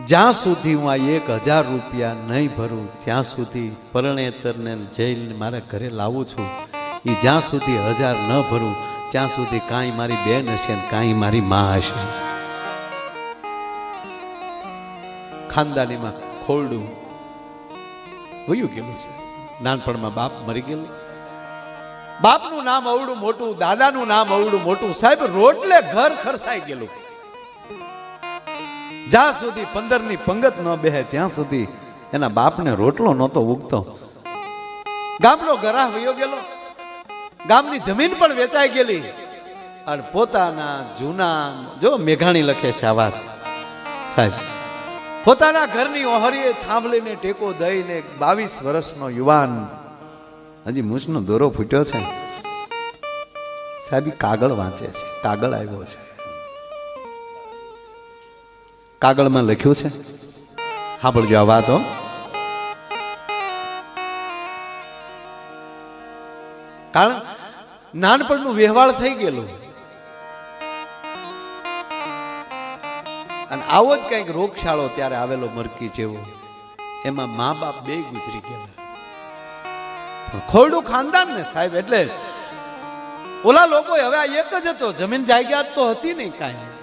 જ્યાં સુધી હું આ એક હજાર રૂપિયા નહીં ભરું, ત્યાં સુધી પરણેતરને જઈને મારા ઘરે લાવું છું. એ જ્યાં સુધી હજાર ન ભરું, ત્યાં સુધી કાંઈ મારી બેન હશે ને કાંઈ મારી માં હશે. ખાનદાનીમાં ખોરડું. વયું ગયેલું છે. નાનપણમાં બાપ મરી ગયેલું. બાપનું નામ અવડું મોટું, દાદાનું નામ અવડું મોટું. સાહેબ, રોટલે ઘર ખરસાઈ ગયેલું. જ્યાં સુધી પંદરની પંગત ન બેહે, ત્યાં સુધી એના બાપને રોટલો નહોતો ઉગતો. ગામનો ગરાહ વયો ગયેલો. ગામની જમીન પણ વેચાઈ ગયેલી. અને પોતાના જૂના, જો મેઘાણી લખે છે આ વાત, સાહેબ, પોતાના ઘરની ઓહરીએ થાંભલીને ટેકો દઈને બાવીસ વર્ષનો યુવાન, હજી મૂછનો દોરો ફૂટ્યો છે. સાહેબ કાગળ વાંચે છે, કાગળ આવ્યો છે. કાગળમાં લખ્યું છે? સાંભળજો આ વાતો કારણ નાનપણનું વ્યવહાર થઈ ગયેલું. અને આવો જ કંઈક રોગશાળો ત્યારે આવેલો મરકી જેવો. એમાં મા બાપ બે ગુજરી ગયેલા. ખોરડું ખાનદાન ને સાહેબ, એટલે ઓલા લોકો હવે આ એક જ હતો. જમીન જાયદાદ તો હતી નહીં કાંઈ.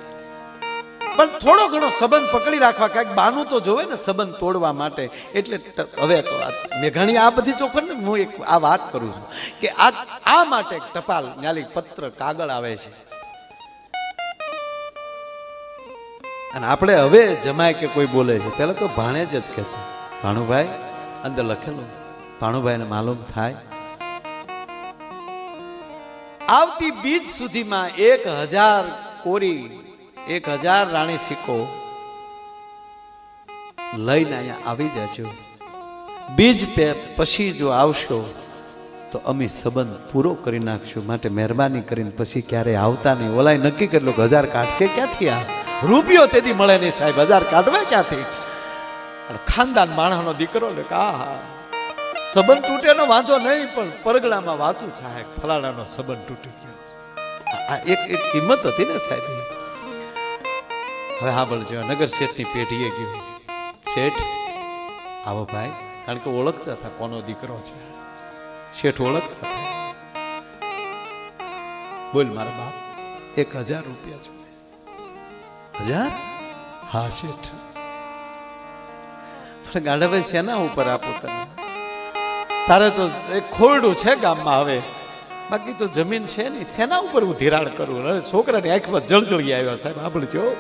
પણ થોડો ઘણો સંબંધ પકડી રાખવા કાંઈક બાનું તો જોવે ને સંબંધ તોડવા માટે. એટલે હવે તો મેઘાણી, આ બધી ચોખવટ ને હું એક આ વાત કરું છું કે આ આ માટે ટપાલ ન્યાલી પત્ર કાગળ આવે છે. અને આપણે હવે જમાય કે કોઈ બોલે છે. પહેલાં તો ભાણે જ કહેતા. ભાણુભાઈ, અંદર લખેલું. ભાણુભાઈને માલુમ થાય. આવતી બીજ સુધીમાં એક હજાર કોરી એક હજાર રાણી સિક્કો લઈને અહીંયા આવી જજો. બીજ પે પછી જો આવશો, તો અમે સંબંધ પૂરો કરી નાખશું. માટે મહેરબાની કરીને પછી ક્યારે આવતા નહીં. ઓલાય નક્કી કરેલું કે હજાર કાઢશે ક્યાંથી આ? રૂપિયો તેથી મળે નહીં સાહેબ. હજાર કાઢવા ક્યાંથી? અને ખાનદાન માણસનો દીકરો ને કે હા સંબંધ તૂટે નો વાંધો નહીં, પણ પરગડામાં વાતું થાય. ફલાણાનો સંબંધ તૂટી ગયો. આ- એક એક કિંમત હતી ને સાહેબ. હવે બોલજો નગર શેઠની પેઢીએ ગયું. શેઠ, આવો ભાઈ, કારણ કે ઓળખતા હતા કોનો દીકરો છે. શેઠ ઓળખતા હતા. બોલ મારા બાપ, એક હજાર રૂપિયા જોડે હજાર? હા, શેઠ. પણ ગાડાભાઈ શેના ઉપર આપો તને? તારે તો એક ખોરડું છે ગામમાં હવે. બાકી તો જમીન છે નહીં. શેના ઉપર હું ધિરાણ કરું? છોકરાની આંખમાં જળજળી આવ્યા સાહેબ, સાંભળજો.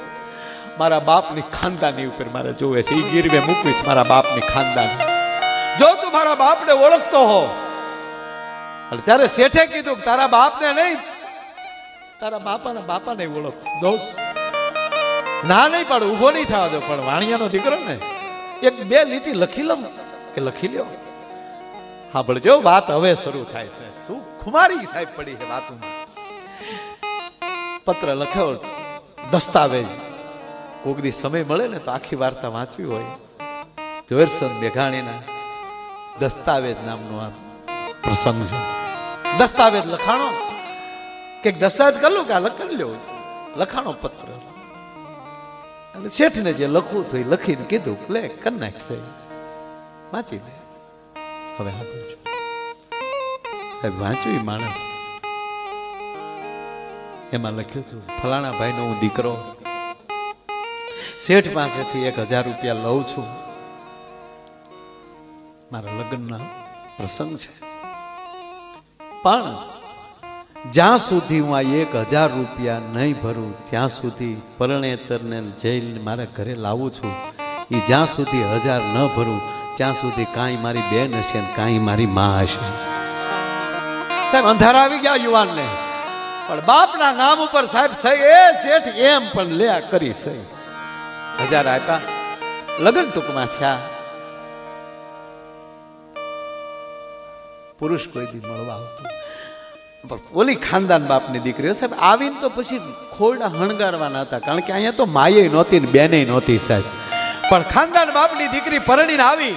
મારા બાપની ખાનદાની ઉપર મારે જોવે છે. એ ગીરવે મૂકવીશ મારા બાપની ખાનદાની. જો તું મારા બાપને ઓળખતો હો ત્યારે શેઠે કીધું તારા બાપને નહીં, તારા બાપાના બાપાને ઓળખ. દોસ્ત ના નહીં પણ ઊભો નહીં થવા દો, પણ વાણિયાનો દીકરો ને, એક બે લીટી લખી લઉં કે લખી લ્યો. હા ભળજો વાત હવે શરૂ થાય છે. શું ખુમારી સાહેબ પડી છે વાતોમાં? પત્ર લખ્યો, દસ્તાવેજ. કોક દી સમય મળે ને તો આખી વાર્તા વાંચવી હોય. ઝવેરચંદ મેઘાણીના દસ્તાવેજ નામનો આ પ્રસંગ છે. દસ્તાવેજ લખાણો. કે દસ્તાવેજ કરી લો કે આ લખી લ્યો. લખાણો પત્ર. અને શેઠને જે લખવું હતું એ લખીને કીધું, લે, કર નાખ વાંચી લે. હવે સાહેબ વાંચ્યું માણસ. એમાં લખ્યું હતું, ફલાણા ભાઈનો હું દીકરો શેઠ પાસેથી એક હજાર રૂપિયા લઉં છું. મારા લગ્નના પ્રસંગ છે. પણ જ્યાં સુધી હું આ એક હજાર રૂપિયા નહીં ભરું, ત્યાં સુધી પરણેતરને જઈ મારા ઘરે લાવું છું. એ જ્યાં સુધી હજાર ન ભરું, ત્યાં સુધી કાંઈ મારી બેન હશે ને કાંઈ મારી માં હશે. સાહેબ, અંધારા આવી ગયા યુવાનને. પણ બાપના નામ ઉપર સાહેબ સહી એ શેઠ, એમ પણ લે કરી સહી હજાર આપ્યા. લગ્ન ટૂંકમાં થયા. પુરુષ કોઈ દી મળવા આવતું. ઓલી ખાનદાન બાપની દીકરીઓ સાહેબ, આવીને તો પછી ખોરડા હણગારવાના હતા. કારણ કે અહીંયા તો માયે નહોતી ને બેને નહોતી સાહેબ. પણ ખાનદાન બાપની દીકરી પરણીને આવી.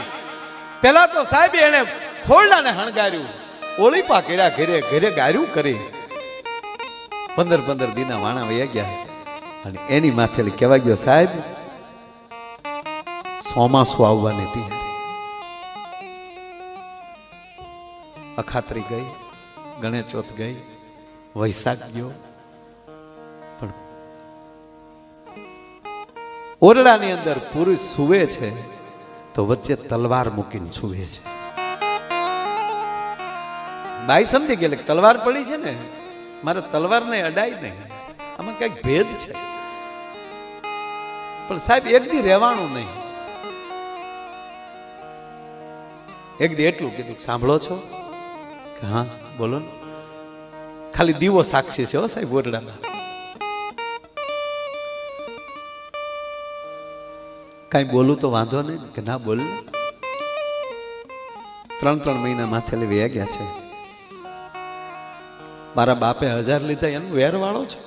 પેલા તો સાહેબ એને ખોરડાને હણગાર્યું. ઓળીપા કર્યા ઘરે ઘરે ગાર્યું કરી. પંદર પંદર દીના વાણા વયા ગયા. અને એની માથે કહેવા ગયો, સાહેબ ચોમાસું આવવાની તૈયારી. અખાત્રી ગઈ ગણેશોત ગઈ, વૈશાખ ગયો. પણ ઓરડાની અંદર પુરુષ સુવે છે, તો વચ્ચે તલવાર મૂકીને સુવે છે. બાઈ સમજી ગયેલી, તલવાર પડી છે ને, મારે તલવાર ને અડાય નહીં. આમાં કંઈક ભેદ છે. પણ સાહેબ, એક દી રહેવાનું નહીં. એક દી એટલું કીધું, સાંભળો છો? કે, હા, બોલો ને. ખાલી દીવો સાક્ષી છે હો સાહેબ ઓરડામાં. કાંઈ બોલું તો વાંધો નહીં કે ના બોલ? ત્રણ ત્રણ મહિના માથે લઈ વ્યા છે. મારા બાપે હજાર લીધા, એનું વેર વાળો છે.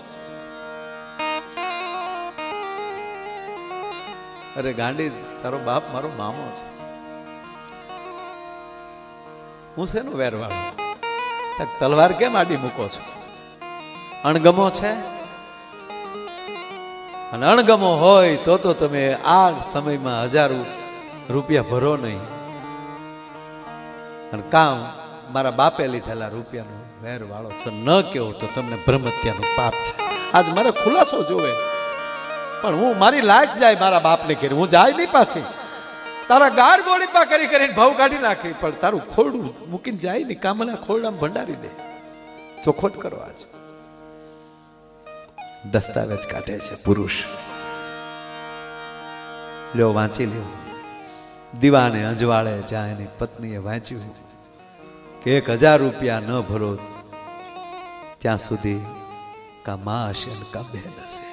અરે ગાંડી, તારો બાપ મારો મામો છે. હું શેનો વેર વાળો તલવાર કેમ આડી મૂકો છો? અણગમો છે? અને અણગમો હોય તો તો તમે આ સમયમાં હજાર રૂપિયા ભરો નહીં. અને કામ મારા બાપે લીધેલા રૂપિયાનો વેર વાળો છો. ન કેવો તો તમને બ્રહ્મત્યાનું પાપ છે. આજ મારે ખુલાસો જોવે. પણ હું મારી લાશ જાય મારા બાપને ઘેર. હું જાય નહીં પાછી. તારા ગાઢ ગોળી પા કરી કરીને ભાવ કાઢી નાખી. પણ તારું ખોરડું મૂકીને જાય ને કામના ખોરડામાં ભંડારી દે. ચોખોટ કરો આજ. દસ્તાવેજ કાઢે છે પુરુષ. લ્યો, વાંચી લ્યો. દીવાને અજવાળે જ્યાં એની પત્નીએ વાંચ્યું. કે એક હજાર રૂપિયા ન ભરો, ત્યાં સુધી કા માં હશે કા બહેન હશે.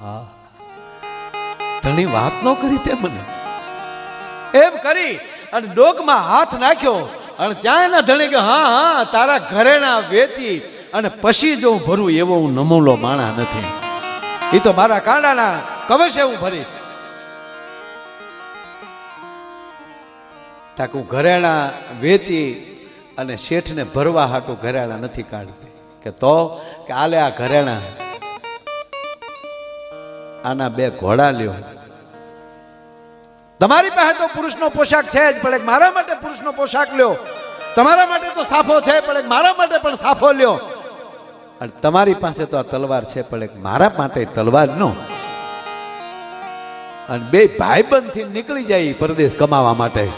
હા ધણી વાત ન કરી તે મને. એમ કરી અને ડોકમાં હાથ નાખ્યો અને ત્યાં એના ધણી કે, હા હા, તારા ઘરેણા વેચી અને પછી જો હું ભરું એવો હું નમૂલો માણા નથી. એ તો મારા કાંડાના કવશે હું ભરીશ. તાક હું ઘરેણા વેચી અને શેઠને ભરવા હાટું ઘરેણા નથી કાઢતી. કે તો કે આલે આ ઘરેણા આના બે ઘોડા લ્યો. તમારી પાસે તો પુરુષનો પોશાક છે જ, પણ મારા માટે પુરુષનો પોશાક લ્યો. તમારા માટે તો સાફો છે, પણ મારા માટે પણ સાફો લ્યો. અને તમારી પાસે તો આ તલવાર છે, પણ એક મારા માટે તલવાર નો. અને બે ભાઈબંધથી નીકળી જાય પરદેશ કમાવા માટે.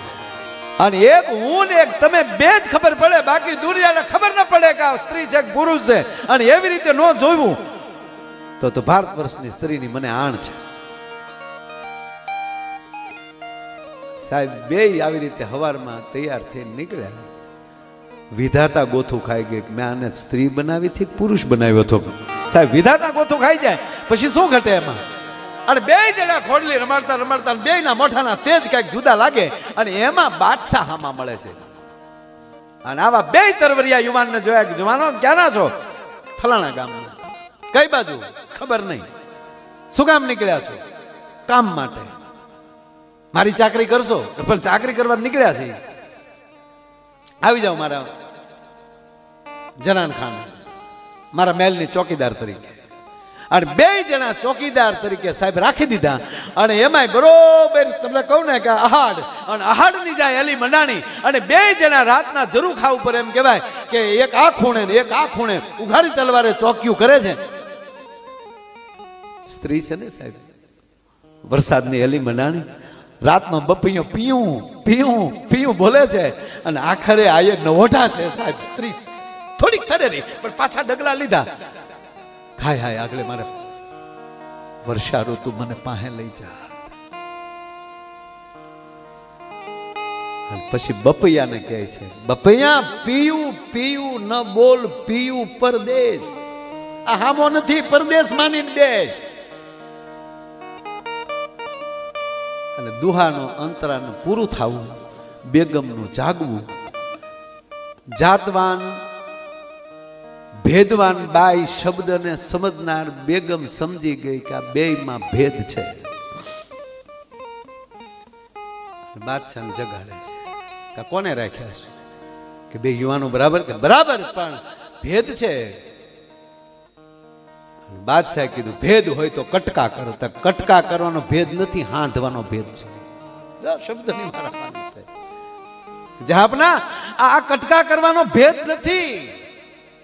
અને એક હું ને એક તમે બે જ ખબર પડે, બાકી દુનિયાને ખબર ન પડે કે આ સ્ત્રી છે કે પુરુષ છે. અને એવી રીતે ન જોયું. તો તો ભારત વર્ષની સ્ત્રીની મને આણ છે. સાહેબ, બે આવી રીતે હવારમાં તૈયાર થઈને નીકળ્યા. વિધાતા ગોથું ખાઈ ગઈ કે મેં આને સ્ત્રી બનાવી હતી પુરુષ બનાવ્યો હતો? સાહેબ, વિધાતા ગોથું ખાઈ જાય, પછી શું ઘટે એમાં? અને બે જણા ખોડલી રમાડતા રમાડતા બે ના તે તેજ કંઈક જુદા લાગે અને એમાં બાદશાહ હામાં મળે છે. અને આવા બે તરવરિયા યુવાનને જોયા કે, જવાનો, ક્યાંના છો? ફલાણા ગામના. કઈ બાજુ? ખબર નહીં. શું કામ નીકળ્યા છો? કામ માટે. મારી ચાકરી કરશો? પણ ચાકરી કરવા નીકળ્યા છે આવી જાઓ મારા જનાન ખાન. મારા મહેલની ચોકીદાર તરીકે. અને બે જણા ચોકીદાર તરીકે સાહેબ રાખી દીધા. અને એમાંય બરોબર તમને કહું ને કે આહાડ અને આહાડની જાય અલી મંડાણી. અને બે જણા રાતના જરૂર ખાવ ઉપર એમ કહેવાય કે એક આ ખૂણે ને એક આ ખૂણે ઉઘાડી તલવારે ચોક્યું કરે છે. સ્ત્રી છે ને સાહેબ? વરસાદની હેલી મનાણી. રાતમાં બપૈયો પીયું પીયું પીયું બોલે છે અને આખરે આયે નવોઢા છે સાહેબ, સ્ત્રી. થોડીક થરે પણ પાછા ડગલા લીધા. હાય હાય આગળ મારે. વર્ષા ઋતુ મને પાસે લઈ જા. પછી બપૈયાને કહે છે, બપૈયા, પીયું પીયું ન બોલ, પીયું પરદેશ. આ હામો નથી પરદેશ માની દેશ દુહાનો અંતરાનું પૂરું થવું, બેગમનું જાગવું. જાતવાન, ભેદવાન બાઈ શબ્દને સમજનાર બેગમ સમજી ગઈ કે આ બેયમાં ભેદ છે. બાદશાહ જગાડે છે. કોને રાખ્યા છે? કે બે યુવાનો બરાબર કે બરાબર, પણ ભેદ છે. બાદશાહે કીધું, ભેદ હોય તો કટકા કરો. તો કટકા કરવાનો ભેદ નથી, હાંધવાનો ભેદ છે. શબ્દની મારા જહાપના આ કટકા કરવાનો ભેદ નથી,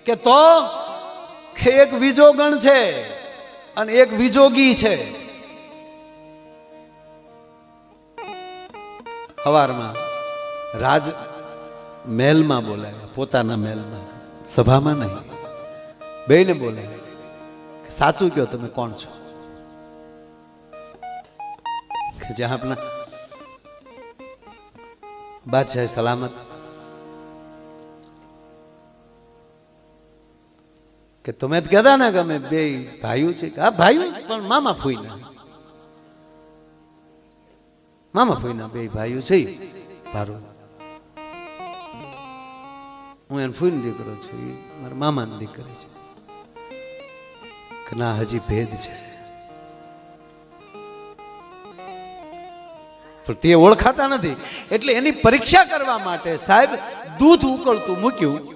કે તો એક એક વિજોગણ છે અને એક વિજોગી છે. હવારમાં રાજ મહેલમાં બોલાય પોતાના મહેલમાં, સભામાં નહીં બેને બોલાય સાચું કહો તમે કોણ છો? કે બાદશાહ સલામત? કે તમે જ કહેતા ને કે અમે બે ભાઈઓ છે કે હા ભાઈઓ પણ મામા ફૂઈના. મામા ફૂઈના બે ભાઈઓ છે ભારું. હું એને ફૂઈનો દીકરો છું મારા મામાનો દીકરી છે. કે ના હજી ભેદ છે. પણ તે ઓળખાતા નથી. એટલે એની પરીક્ષા કરવા માટે સાહેબ દૂધ ઉકળતું મૂક્યું.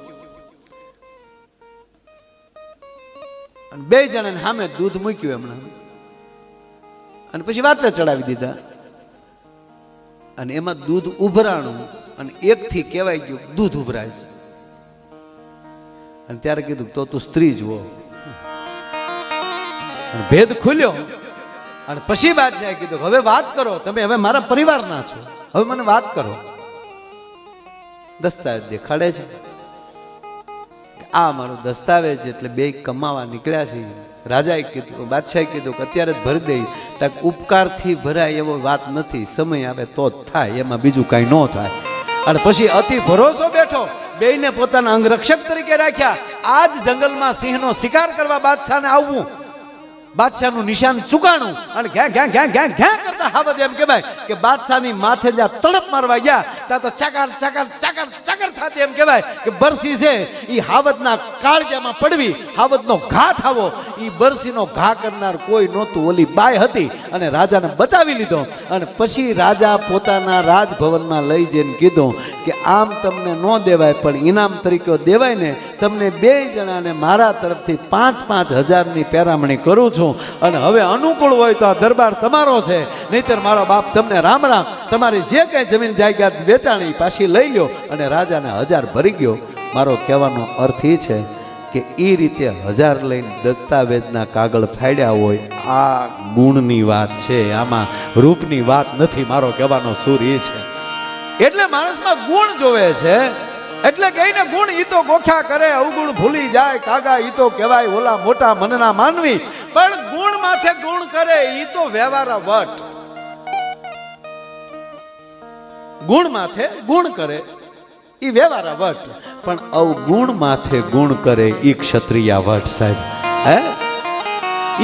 અને બે જણાને સામે દૂધ મૂક્યું એમણે. અને પછી વાતવે ચડાવી દીધા. અને એમાં દૂધ ઉભરાણું અને એકથી કહેવાય ગયું દૂધ ઉભરાય છે. અને ત્યારે કીધું તો તું સ્ત્રી જુઓ ભેદ ખુલ્યો. અને પછી બાદશાહે કીધું હવે વાત કરો, તમે હવે મારા પરિવારના છો. હવે મને વાત કરો. દસ્તાવેજ દેખાડે છે. આ મારો દસ્તાવેજ એટલે બે કમાવા નીકળ્યા છે. રાજાએ કીધું, બાદશાહે કીધું કે અત્યારે જ ભરી દઈ. તક ઉપકારથી ભરાય એવો વાત નથી. સમય આવે તો જ થાય, એમાં બીજું કાંઈ ન થાય. અને પછી અતિ ભરોસો બેઠો, બેયને પોતાના અંગરક્ષક તરીકે રાખ્યા. આજ જંગલમાં સિંહનો શિકાર કરવા બાદશાહને આવવું. બાદશાહનું નિશાન ચુકાણું. અને ઘે ઘે ઘે ઘે ઘે કરતા હાવજ એમ કહેવાય કે બાદશાહની માથે જ્યાં તડપ મારવા ગયા ત્યાં તો ચકર ચકર ચકર ચકર થતી એમ કહેવાય કે બરસી છે એ હાવતના કાળજામાં પડવી હાવતનો ઘા થાવો એ બરસીનો ઘા કરનાર કોઈ નહોતું. ઓલી બાય હતી અને રાજાને બચાવી લીધો અને પછી રાજા પોતાના રાજભવનમાં લઈ જઈને કીધું કે આમ તમને ન દેવાય, પણ ઇનામ તરીકે દેવાય ને તમને બે જણાને મારા તરફથી પાંચ પાંચ હજારની પેરામણી કરું છું. અને હવે અનુકૂળ હોય તો આ દરબાર તમારો છે. નહીતર મારો બાપ તમને રામ રામ, તમારી જે કંઈ જમીન જાયદાદ વેચાણી પાછી લઈ લ્યો અને રાજાને હજાર ભરી ગયો. મારો કહેવાનો અર્થ એ છે કે એ રીતે હજાર લઈને દસ્તાવેજના કાગળ ફાડ્યા હોય, આ ગુણની વાત છે, આમાં રૂપની વાત નથી, મારો કહેવાનો સૂર એ છે. એટલે માણસમાં ગુણ જોવે છે, એટલે કહીને ગુણ ઈ તો ગોખ્યા કરે, અવગુણ ભૂલી જાય, કાગા ઈ તો કહેવાય, ઓલા મોટા મનના માનવી. પણ ગુણ માથે ગુણ કરે, ઈ તો વ્યવહાર વટ ગુણ માથે ગુણ કરે એ વ્યવહારા વટ. પણ અવગુણ માથે ગુણ કરે એ ક્ષત્રિયા વટ, સાહેબ. હે?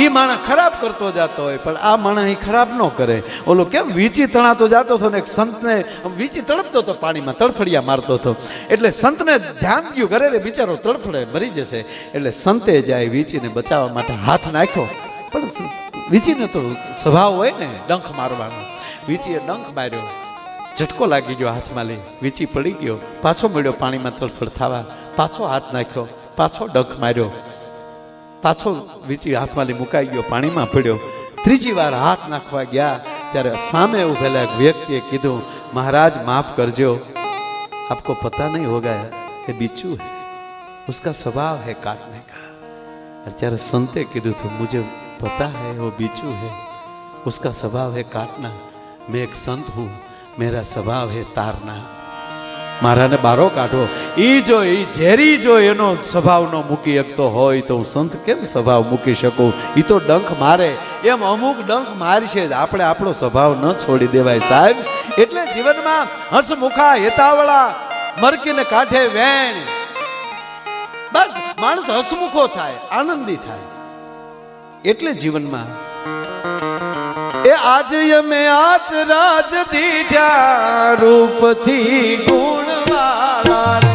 એ માણસ ખરાબ કરતો જતો હોય, પણ આ માણસ એ ખરાબ ન કરે. ઓલો કેમ વીચી તણાતો જતો હતો ને એક સંતને વીચી તડપતો હતો પાણીમાં, તડફડિયા મારતો હતો. એટલે સંતને ધ્યાન ગયું કરે રે બિચારો તડફડે, મરી જશે. એટલે સંતે જાય વીચીને બચાવવા માટે હાથ નાખ્યો. પણ વીચીને તો સ્વભાવ હોય ને, ડંખ મારવાનો. વીચીએ ડંખ માર્યો. ઝટકો લાગી ગયો હાથમાં લઈ વીચી પડી ગયો પાછો મળ્યો પાણીમાં તડફડ થવા પાછો હાથ નાખ્યો પાછો ડંખ માર્યો પાછો વીચી હાથમાં લઈ મુકાઈ ગયો પાણીમાં પડ્યો ત્રીજી વાર હાથ નાખવા ગયા ત્યારે સામે ઉભેલા એક વ્યક્તિએ કીધું મહારાજ માફ કરજો આપકો પતા નહીં હોગા એ બીચू है उसका स्वभाव है काटने का और ત્યારે સંતે કીધું હતું मुझे पता है वो बीचू है उसका स्वभाव है काटना मैं एक संत हूँ મેરા સ્વભાવ હે તારના મારાને બારો કાઢો એ જો એ ઝેરી જો એનો સ્વભાવ સ્વભાવનો મૂકી શકતો હોય તો હું સંત કેમ સ્વભાવ મૂકી શકું? એ તો ડંખ મારે। એમ અમુક ડંખ મારશે જ, આપણે આપણો સ્વભાવ ન છોડી દેવાય સાહેબ। એટલે જીવનમાં હસમુખા હેતાવળા, મરકીને કાંઠે વેણ। બસ, માણસ હસમુખો થાય, આનંદી થાય। એટલે જીવનમાં એ આજ અમે આચ રાજ દીઠા રૂપથી ગુણવાળા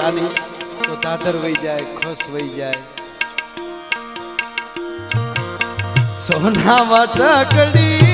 ચાલી તો દાદર વહી જાય ખુશ વહી જાય. સોના માતા કડી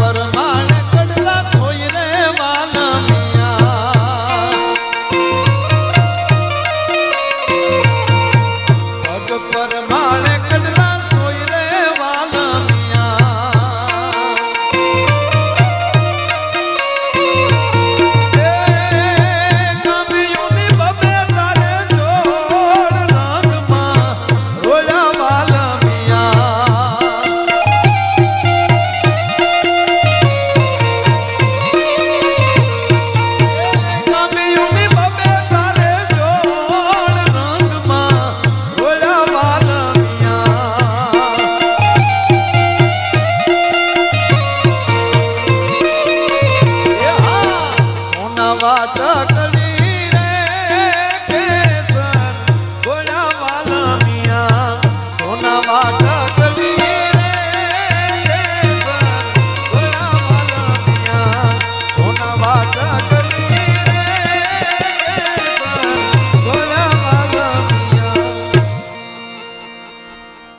பரம்